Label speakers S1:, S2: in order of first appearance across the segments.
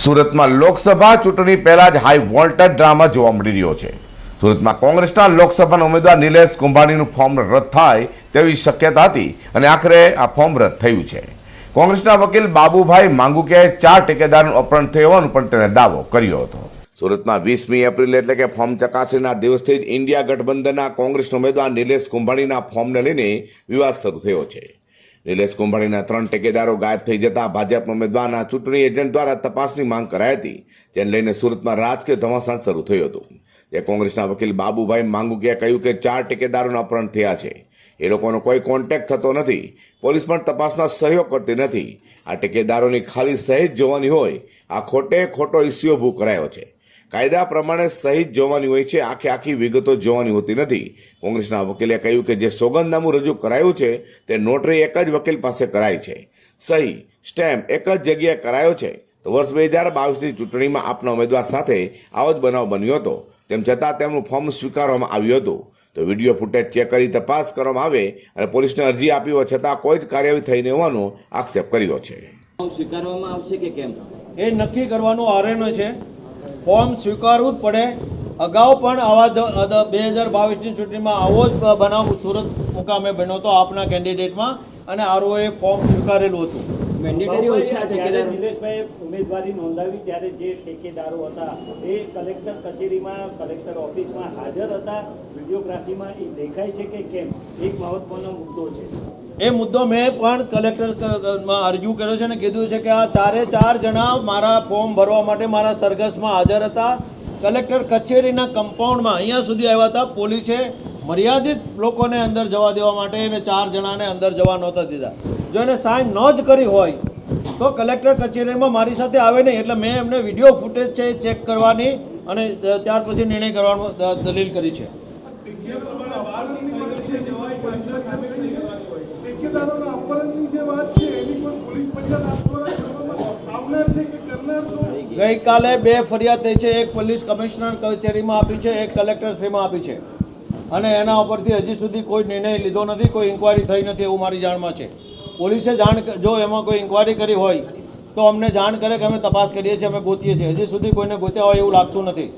S1: સુરતમાં લોકસભા ચૂંટણી પહેલા જ હાઈ વોલ્ટેજ ડ્રામા જોવા મળી રહ્યો છે. સુરતમાં કોંગ્રેસના લોકસભાના ઉમેદવાર નિલેશ કુંભાણીનું ફોર્મ રદ થાય તેવી શક્યતા હતી અને આખરે આ ફોર્મ રદ થયું છે. કોંગ્રેસના વકીલ બાબુભાઈ માંગુકિયાએ ચાર ટેકેદારનું અપહરણ થયું હોવાનું પણ તેણે દાવો કર્યો હતો. સુરતમાં વીસમી એપ્રિલ એટલે કે ફોર્મ ચકાસણીના દિવસથી જ ઇન્ડિયા ગઠબંધનના કોંગ્રેસ ઉમેદવાર નિલેશ કુંભાણીના ફોર્મને લઈને વિવાદ શરૂ થયો છે. નિલેશ કુંભાણીના ત્રણ ટેકેદારો ગાયબ થઈ જતા ભાજપ ઉમેદવારના ચૂંટણી એજન્ટ દ્વારા તપાસની માંગ કરાઈ હતી, જેને લઈને સુરતમાં રાજકીય ધમાસાણ શરૂ થયું હતું. જે કોંગ્રેસના વકીલ બાબુભાઈ માંગુકિયાએ કહ્યું કે ચાર ટેકેદારોના અપહરણ થયા છે. એ લોકોનો કોઈ કોન્ટેક્ટ થતો નથી. પોલીસ પણ તપાસમાં સહયોગ કરતી નથી. આ ટેકેદારોની ખાલી સહેજ જોવાની હોય, આ ખોટે ખોટો ઇસ્યુ ઊભો કરાયો છે. કાયદા પ્રમાણે સહિત જોવાની હોય છે. આખી આખી વિગતો જોવાની હોતી નથી. કોંગ્રેસના વકીલે કહ્યું કે જે સોગંદનામું રજૂ કરાયું છે તે નોટરી એક જ વકીલ પાસે કરાઈ છે. સહી સ્ટેમ્પ એક જ જગ્યાએ કરાયો છે. તો વર્ષ બે હજાર બાવીસની ચૂંટણીમાં આપના ઉમેદવાર સાથે આવો જ બનાવ બન્યો હતો. તેમ છતાં તેમનું ફોર્મ સ્વીકારવામાં આવ્યું હતું. તો વીડિયો ફૂટેજ ચેક કરી તપાસ કરવામાં આવે અને પોલીસને અરજી આપી હોવા છતાં કોઈ જ કાર્યવાહી થઈ ન હોવાનો આક્ષેપ કર્યો છે.
S2: સ્વીકારવામાં આવશે કે કેમ?
S3: એ નક્કી કરવાનું આરએનઓ છે. ફોર્મ સ્વીકારવું જ પડે. અગાઉ પણ આવા બે હજાર બાવીસની ચૂંટણીમાં આવો જ બનાવ સુરત મુકામે બન્યો હતો આપના કેન્ડિડેટમાં અને આરઓએ ફોર્મ સ્વીકારેલું હતું.
S2: મેન્ડેટરી હોય છે. આ ઠેકેદાર
S4: નિલેશભાઈ ઉમેદવારી નોંધાવી ત્યારે જે ઠેકેદારો હતા એ કલેક્ટર કચેરીમાં કલેક્ટર ઓફિસમાં હાજર હતા. વિડીયોગ્રાફીમાં એ દેખાય છે કે કેમ? એક મહત્વનો મુદ્દો છે.
S3: એ મુદ્દો મેં પણ કલેક્ટરમાં અરજી કર્યો છે અને કીધું છે કે આ ચારે ચાર જણા મારા ફોર્મ ભરવા માટે મારા સરઘસમાં હાજર હતા. કલેક્ટર કચેરીના કમ્પાઉન્ડમાં અહીંયા સુધી આવ્યા હતા. પોલીસે મર્યાદિત લોકોને અંદર જવા દેવા માટે એને ચાર જણાને અંદર જવા નહોતા દીધા. જો એને સાઇન ન જ કરી હોય, તો કલેક્ટર કચેરીમાં મારી સાથે આવે નહીં. એટલે મેં એમને વીડિયો ફૂટેજ છે એ ચેક કરવાની અને ત્યાર પછી નિર્ણય કરવાનો દલીલ કરી છે. ગઈકાલે બે ફરિયાદ થઈ છે. એક પોલીસ કમિશનર કચેરીમાં આપી છે, એક કલેક્ટરશ્રીમાં આપી છે. અને એના ઉપરથી હજી સુધી કોઈ નિર્ણય લીધો નથી કોઈ ઇન્કવાયરી થઈ નથી એવું મારી જાણમાં છે. પોલીસે જાણ જો એમાં કોઈ ઇન્કવાયરી કરી હોય તો અમને જાણ કરે કે અમે તપાસ કરીએ છીએ અમે ગોતીએ છીએ. હજી સુધી કોઈને ગોત્યા હોય એવું લાગતું નથી.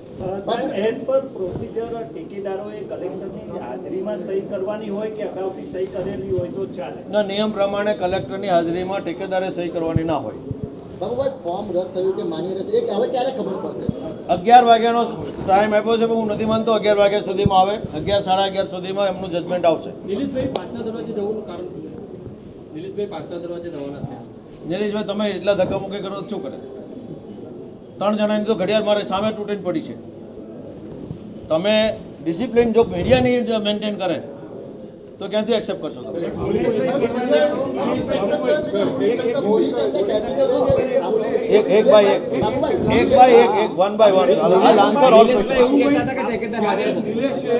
S4: સાહેબ એઝ પર પ્રોસિજર ઠેકેદારોએ કલેક્ટરની હાજરીમાં સહી કરવાની હોય કે અગાઉથી સહી કરેલી હોય તો ચાલે?
S3: ના નિયમ પ્રમાણે કલેક્ટરની હાજરીમાં ઠેકેદારે સહી કરવાની ના હોય.
S5: બાબુભાઈ ફોર્મ રદ થયું કે માન્ય રહેશે? એ હવે ક્યારે ખબર પડશે?
S3: અગિયાર વાગ્યાનો ટાઈમ આપ્યો છે પણ હું નથી માનતો અગિયાર વાગ્યા સુધીમાં આવે. અગિયાર સાડા અગિયાર સુધીમાં એમનું જજમેન્ટ આવશે.
S6: નિલેશભાઈ
S3: તમે એટલા ધક્કામુક્કી કરો શું કરે? ત્રણ જણાની તો ઘડિયાળ મારે સામે તૂટીને પડી છે. તમે ડિસિપ્લિન જો મીડિયાની મેન્ટેન કરે તો ક્યાંથી એક્સેપ્ટ કરશો એક એક બાય એક એક બાય એક એક one by one all answer all
S2: એવું કહેતા હતા કે ઠેકેદાર હાજર નથી
S7: નિલેશે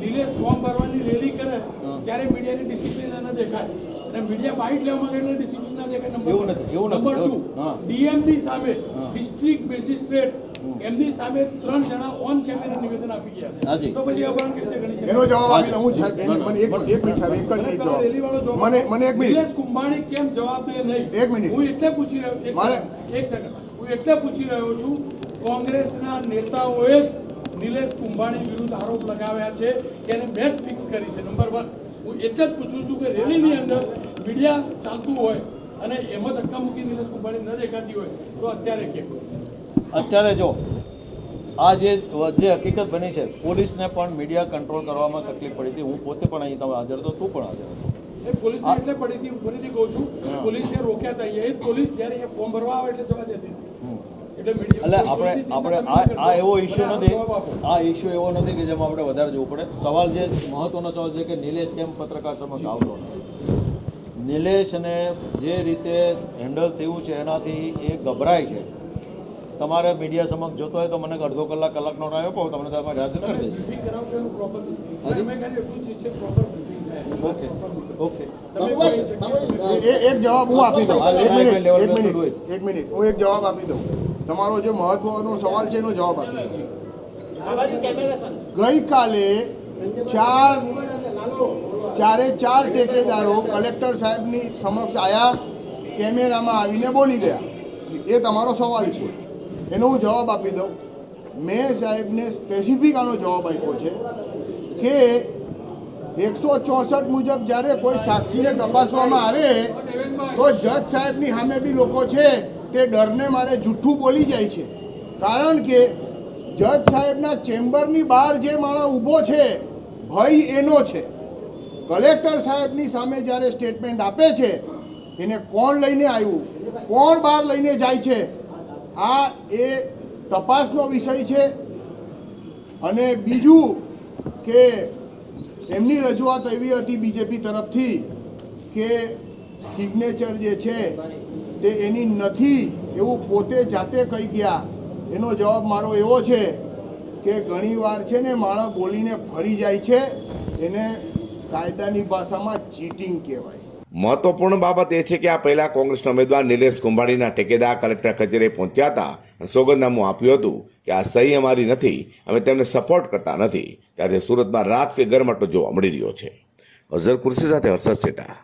S7: નિલેશ ફોર્મ ભરવાની રેલી કરે. ત્યારે મીડિયાની ડિસિપ્લિન ન દેખાય. અને મીડિયા બાઇટ લેવા માંગે એટલે ડિસિપ્લિન ના દેખાય. નંબર
S3: એવું નથી, એવું
S7: નંબર ટુ
S3: હા.
S7: ડીએમની સામે ડિસ્ટ્રિક્ટ મેજિસ્ટ્રેટ એમની સામે ત્રણ જણા ઓન કેમેરા નિવેદન આપી ગયા છે. તો પછી અપહરણ કેવી રીતે ગણી શકાય?
S8: એનો જવાબ આપી દઉં હું સાહેબ મને એક એક મિનિટ સાહેબ એક જ મિનિટ જવાબ. મને મને એક મિનિટ.
S7: નિલેશ કુંભાણી કેમ જવાબ દે નહીં?
S8: એક મિનિટ.
S7: હું એટલે પૂછી રહ્યો એક
S8: મારે-
S7: એક સેકન્ડ હું એટલે પૂછી રહ્યો છું કોંગ્રેસના નેતાઓએ જ નિલેશ કુંભાણી વિરુદ્ધ આરોપ લગાવ્યા છે કે એને મેચ ફિક્સ કરી છે. નંબર વન હું એટલે જ પૂછું છું કે રેલીની અંદર મીડિયા ચાલતું હોય અને એમાં ધક્કા મૂકી નિલેશ કુંભાણી ન દેખાતી હોય તો અત્યારે કેમ
S3: અત્યારે જો આ જે જે હકીકત બની છે પોલીસને પણ મીડિયા કંટ્રોલ કરવામાં તકલીફ પડી હતી. હું પોતે પણ અહીં તમે હાજર હતો તું પણ હાજર હતો.
S7: એ પોલીસને એટલે પડી હતી ફરીથી કહું છું પોલીસને રોક્યા હતા. એ પોલીસ જ્યારે એ ફોર્મ ભરવા આવે એટલે જવા દેતી હતી. એટલે
S3: આપણે આપણે આ આ એવો ઇશ્યુ નથી આ ઇશ્યુ એવો નથી કે જેમાં આપણે વધારે જોવું પડે સવાલ જે મહત્વનો સવાલ છે કે નિલેશ કેમ પત્રકાર સમક્ષ આવતો નથી નિલેશને જે રીતે હેન્ડલ થયું છે એનાથી એ ગભરાય છે તમારે મીડિયા સમક્ષ જોતો હોય તો મને અડધો કલાક કલાકનો ટાઈમ આપો તમને તમે રાજ કરી દઈશ ઓકે ઓકે
S8: એક જવાબ હું આપી દઉં એક મિનિટ
S3: level
S8: એક
S3: પર
S8: મિનિટ
S3: હોય.
S8: એક મિનિટ હું એક જવાબ આપી દઉં તમારો જે મહત્વનો સવાલ છે એનો જવાબ આપી ગઈકાલે ચાર ચારે ચાર ટેકેદારો કલેક્ટર સાહેબની સમક્ષ આવ્યા કેમેરામાં આવીને બોલી ગયા. એ તમારો સવાલ છે. એનો હું જવાબ આપી દઉં. મેં સાહેબને સ્પેસિફિક આનો જવાબ આપ્યો છે કે એકસો ચોસઠ મુજબ જ્યારે કોઈ સાક્ષીને તપાસવામાં આવે તો જજ સાહેબની સામે બી લોકો છે. તે ડરને મારે જૂઠું બોલી જાય છે. કારણ કે જજ સાહેબના ચેમ્બરની બહાર જે માણસ ઊભો છે, ભય એનો છે. કલેક્ટર સાહેબની સામે જ્યારે સ્ટેટમેન્ટ આપે છે, એને કોણ લઈને આવ્યું? કોણ બહાર લઈને જાય છે? આ એ તપાસનો વિષય છે. અને બીજું કે એમની રજૂઆત એવી હતી બીજેપી તરફથી કે સિગ્નેચર જે છે તે એની નથી એવું પોતે જાતે કહી ગયા. એનો જવાબ મારો એવો છે કે ઘણીવાર છે ને માણસ બોલીને ફરી જાય છે, એને કાયદાની ભાષામાં ચીટિંગ કહેવાય.
S1: મહત્વપૂર્ણ બાબત એ છે કે આ પહેલા કોંગ્રેસના ઉમેદવાર નિલેશ કુંભાણીના ટેકેદાર કલેક્ટર કચેરીએ પહોંચ્યા હતા અને સોગંદનામું આપ્યું હતું કે આ સહી અમારી નથી, અમે તેમને સપોર્ટ કરતા નથી. ત્યારે સુરતમાં રાત કે ગરમાટો જોવા મળી રહ્યો છે. અઝર કુર્સી સાથે હર્ષદ સેટા.